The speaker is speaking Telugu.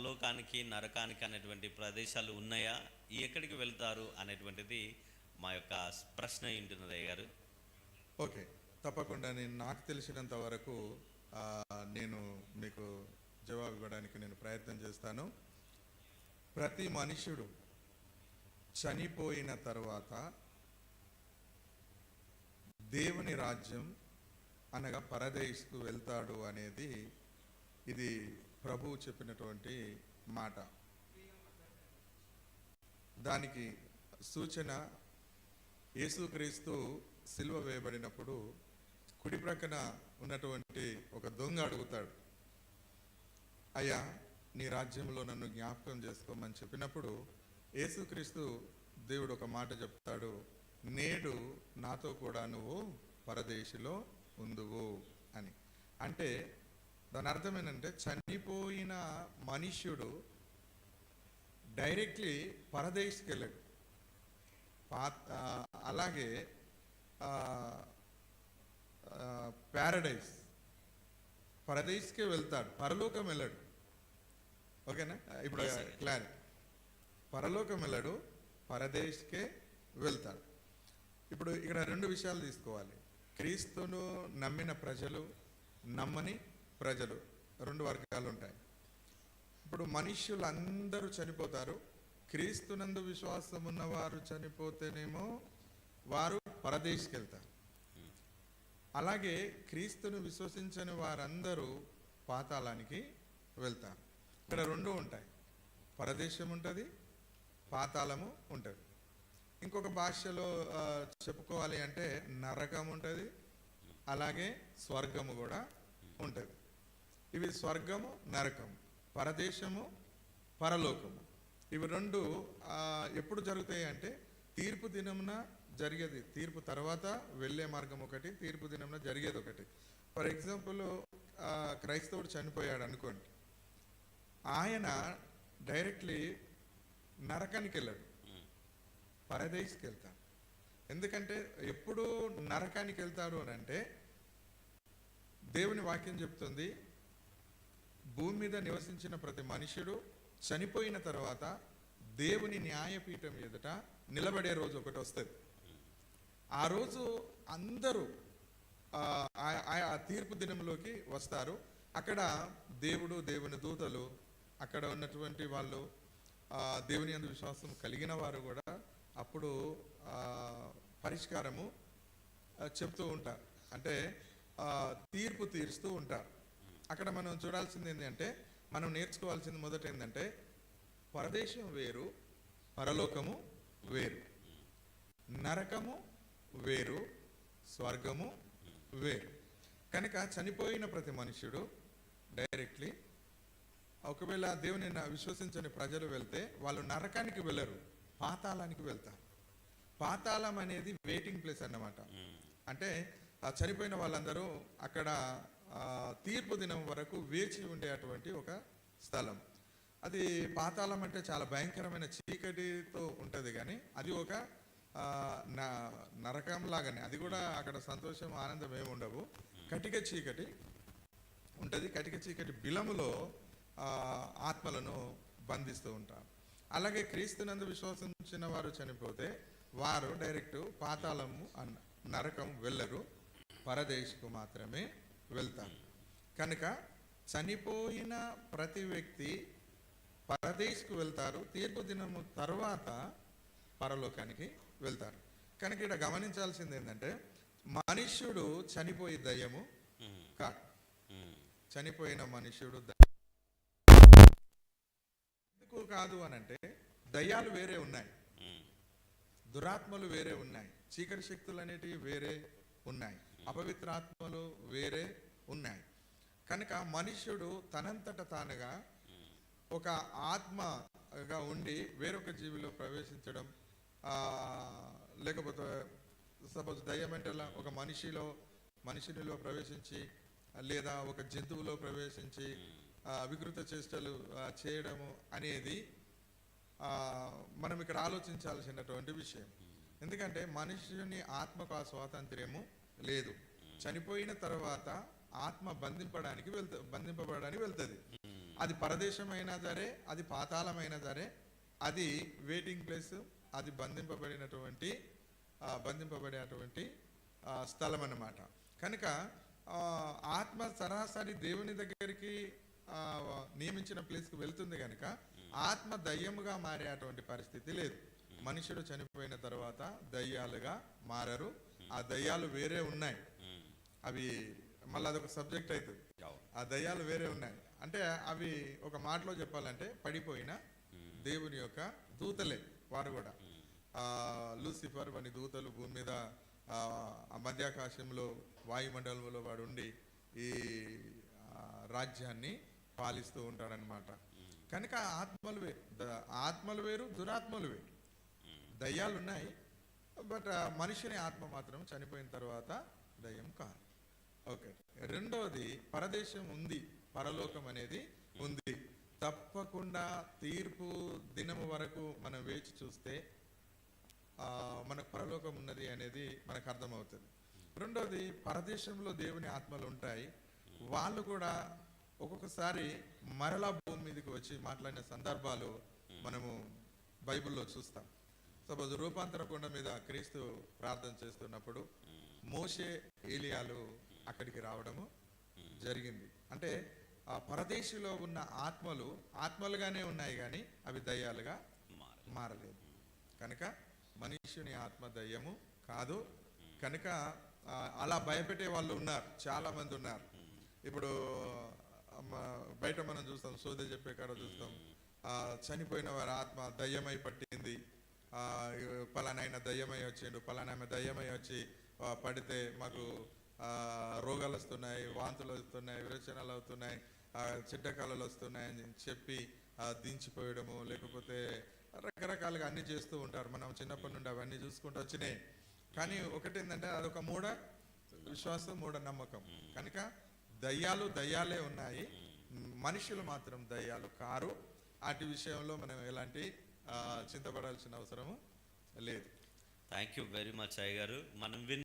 పరలోకానికి నరకానికి అనేటువంటి ప్రదేశాలు ఉన్నాయా? ఎక్కడికి వెళ్తారు? అనేటువంటిది మా యొక్క ప్రశ్న ఏంటున్నదయ్య గారు. ఓకే. తప్పకుండా నేను నాకు తెలిసినంత వరకు నేను మీకు జవాబు ఇవ్వడానికి నేను ప్రయత్నం చేస్తాను. ప్రతి మనుషుడు చనిపోయిన తర్వాత దేవుని రాజ్యం అనగా పరదేశ్కు వెళ్తాడు అనేది ఇది ప్రభువు చెప్పినటువంటి మాట. దానికి సూచన యేసుక్రీస్తు సిల్వ వేయబడినప్పుడు కుడి ప్రక్కన ఉన్నటువంటి ఒక దొంగ అడుగుతాడు అయ్యా నీ రాజ్యంలో నన్ను జ్ఞాపకం చేసుకోమని చెప్పినప్పుడు యేసుక్రీస్తు దేవుడు ఒక మాట చెప్తాడు నేడు నాతో కూడా నువ్వు పరదేశిలో ఉందువు అని. అంటే దాని అర్థం ఏంటంటే చనిపోయిన మనుష్యుడు డైరెక్ట్లీ పరదేశ్కి వెళ్ళాడు. పాత అలాగే ప్యారడైస్ పరదేశ్కే వెళ్తాడు పరలోకం వెళ్ళాడు. ఓకేనా? ఇప్పుడు. క్లారిటీ పరలోకం వెళ్ళాడు పరదేశ్కే వెళ్తాడు. ఇప్పుడు ఇక్కడ రెండు విషయాలు తీసుకోవాలి. క్రీస్తును నమ్మిన ప్రజలు నమ్మని ప్రజలు రెండు వర్గాలు ఉంటాయి ఇప్పుడు మనుష్యులు అందరూ చనిపోతారు. క్రీస్తునందు విశ్వాసం ఉన్నవారు చనిపోతేనేమో వారు పరదేశ్కి వెళ్తారు అలాగే క్రీస్తును విశ్వసించని వారందరూ పాతాళానికి వెళ్తారు. ఇక్కడ రెండు ఉంటాయి. పరదేశం ఉంటుంది పాతాళము ఉంటుంది. ఇంకొక భాషలో చెప్పుకోవాలి అంటే నరకం ఉంటుంది అలాగే స్వర్గము కూడా ఉంటుంది. ఇవి స్వర్గము నరకము. పరదేశము పరలోకము. ఇవి రెండు ఎప్పుడు జరుగుతాయి అంటే తీర్పు దినమున జరిగేది. తీర్పు తర్వాత వెళ్ళే మార్గం ఒకటి తీర్పు దినమున జరిగేది ఒకటి. ఫర్ ఎగ్జాంపుల్ క్రైస్తవుడు చనిపోయాడు అనుకోండి. ఆయన డైరెక్ట్లీ నరకానికి వెళ్ళాడు. పరదేశ్కి వెళ్తాడు. ఎందుకంటే ఎప్పుడు నరకానికి వెళ్తాడు అని అంటే దేవుని వాక్యం చెప్తుంది భూమి మీద నివసించిన ప్రతి మనుషుడు చనిపోయిన తర్వాత దేవుని న్యాయపీఠం ఎదుట నిలబడే రోజు ఒకటి వస్తుంది. ఆ రోజు అందరూ ఆ, ఆ- తీర్పు దినంలోకి వస్తారు. అక్కడ దేవుడు దేవుని దూతలు అక్కడ ఉన్నటువంటి వాళ్ళు దేవుని అందు విశ్వాసం కలిగిన వారు కూడా అప్పుడు పరిష్కారము చెప్తూ ఉంటారు. అంటే తీర్పు తీరుస్తూ ఉంటారు. అక్కడ మనం చూడాల్సింది ఏంటంటే మనం నేర్చుకోవాల్సింది మొదట ఏంటంటే పరదేశం వేరు పరలోకము వేరు. నరకము వేరు స్వర్గము వేరు. కనుక చనిపోయిన ప్రతి మనుష్యుడు డైరెక్ట్లీ ఒకవేళ దేవుని విశ్వసించని ప్రజలు వెళ్తే వాళ్ళు నరకానికి వెళ్ళరు పాతాళానికి వెళ్తారు. పాతాళం అనేది వెయిటింగ్ ప్లేస్ అన్నమాట. అంటే ఆ చనిపోయిన వాళ్ళందరూ అక్కడ తీర్పు దినం వరకు వేచి ఉండేటువంటి ఒక స్థలం. అది పాతాళం అంటే చాలా భయంకరమైన చీకటితో ఉంటుంది కానీ అది ఒక న- నరకం లాగానే. అది కూడా అక్కడ సంతోషం ఆనందం ఏమి ఉండవు. కటిక చీకటి ఉంటుంది. కటిక చీకటి బిలములో ఆత్మలను బంధిస్తూ ఉంటారు అలాగే క్రీస్తునందు విశ్వసించిన వారు చనిపోతే వారు డైరెక్ట్ పాతాళము అన్న నరకం వెళ్ళరు. పరదేశకు మాత్రమే వెళ్తారు కనుక చనిపోయిన ప్రతి వ్యక్తి పరదేశ్కు వెళ్తారు. తీర్పు దినము తర్వాత పరలోకానికి వెళ్తారు. కనుక ఇక్కడ గమనించాల్సింది ఏంటంటే మనుష్యుడు చనిపోయి దయ్యము ఉమ్, చనిపోయిన మనుష్యుడు ఎందుకు కాదు అని అంటే దయ్యాలు వేరే ఉన్నాయి. దురాత్మలు వేరే ఉన్నాయి. చీకటి శక్తులు అనేటివి వేరే ఉన్నాయి. అపవిత్రాత్మలు వేరే ఉన్నాయి. కనుక మనుష్యుడు తనంతట తానుగా ఒక ఆత్మగా ఉండి వేరొక జీవిలో ప్రవేశించడం లేకపోతే సపోజ్ దయ్యం అంటే ఒక మనిషిలో మనిషినిలో ప్రవేశించి లేదా ఒక జంతువులో ప్రవేశించి వికృత చేష్టలు చేయడము అనేది మనం ఇక్కడ ఆలోచించాల్సినటువంటి విషయం. ఎందుకంటే మనుషుని ఆత్మకు ఆ స్వాతంత్ర్యము లేదు. చనిపోయిన తర్వాత ఆత్మ బంధింపడానికి వెళ్త బంధింపబడడానికి వెళ్తుంది. అది పరదేశమైనా సరే అది పాతాళమైనా సరే అది వెయిటింగ్ ప్లేస్ అది బంధింపబడినటువంటి బంధింపబడేటువంటి స్థలం అన్నమాట కనుక ఆత్మ సరాసరి దేవుని దగ్గరికి నియమించిన ప్లేస్కి వెళ్తుంది కనుక ఆత్మ దయ్యముగా మారేటువంటి పరిస్థితి లేదు. మనుషుడు చనిపోయిన తర్వాత దయ్యాలుగా మారరు. ఆ దయ్యాలు వేరే ఉన్నాయి. అవి మళ్ళీ అదొక సబ్జెక్ట్ అవుతుంది ఆ దయ్యాలు వేరే ఉన్నాయి. అంటే అవి ఒక మాటలో చెప్పాలంటే పడిపోయిన దేవుని యొక్క దూతలే వారు కూడా. ఆ, లూసిఫర్ వని దూతలు భూమి మీద ఆ, మధ్యాకాశంలో వాయుమండలంలో వాడు ఉండి ఈ రాజ్యాన్ని పాలిస్తూ ఉంటాడనమాట కనుక ఆత్మలు వేరు ఆత్మలు వేరు దురాత్మలు వేరు. దయ్యాలు ఉన్నాయి బట్ మనిషిని ఆత్మ మాత్రం చనిపోయిన తర్వాత దయ్యం కాదు. ఓకే. రెండవది పరదేశం ఉంది పరలోకం అనేది ఉంది. తప్పకుండా తీర్పు దినము వరకు మనం వేచి చూస్తే మనకు పరలోకం ఉన్నది అనేది మనకు అర్థమవుతుంది. రెండవది పరదేశంలో దేవుని ఆత్మలు ఉంటాయి. వాళ్ళు కూడా ఒక్కొక్కసారి మరలా భూమి మీదకి వచ్చి మాట్లాడిన సందర్భాలు మనము బైబిల్లో చూస్తాం. సపోజ్ రూపాంతర కొండ మీద క్రీస్తు ప్రార్థన చేస్తున్నప్పుడు మోషే ఏలియాలు అక్కడికి రావడము జరిగింది. అంటే ఆ పరదేశిలో ఉన్న ఆత్మలు ఆత్మలుగానే ఉన్నాయి కానీ అవి దయ్యాలుగా మారలేదు. కనుక మనుష్యుని ఆత్మ దయ్యము కాదు. కనుక అలా భయపెట్టే వాళ్ళు ఉన్నారు. చాలా మంది ఉన్నారు. ఇప్పుడు బయట మనం చూస్తాం సోద చెప్పే కాడ చూస్తాం. చనిపోయిన వారి ఆత్మ దయ్యమై పట్టింది. పలానాయన దయ్యమై వచ్చిండు పలానామె దయ్యమై వచ్చి పడితే మాకు రోగాలు వస్తున్నాయి వాంతులు వస్తున్నాయి విరోచనాలు అవుతున్నాయి చిడ్డకాలలు చెడ్డ వస్తున్నాయి అని చెప్పి దించిపోయడము లేకపోతే రకరకాలుగా అన్నీ చేస్తూ ఉంటారు. మనం చిన్నప్పటి నుండి అవన్నీ చూసుకుంటూ వచ్చినాయి. కానీ ఒకటి ఏంటంటే అదొక మూఢ విశ్వాసం మూఢ నమ్మకం. కనుక దయ్యాలు దయ్యాలే ఉన్నాయి. మనుషులు మాత్రం దయ్యాలు కారు. వాటి విషయంలో మనం ఎలాంటి చింతపడాల్సిన అవసరము లేదు. థ్యాంక్ యూ వెరీ మచ్ అయ్య గారు మనం విన్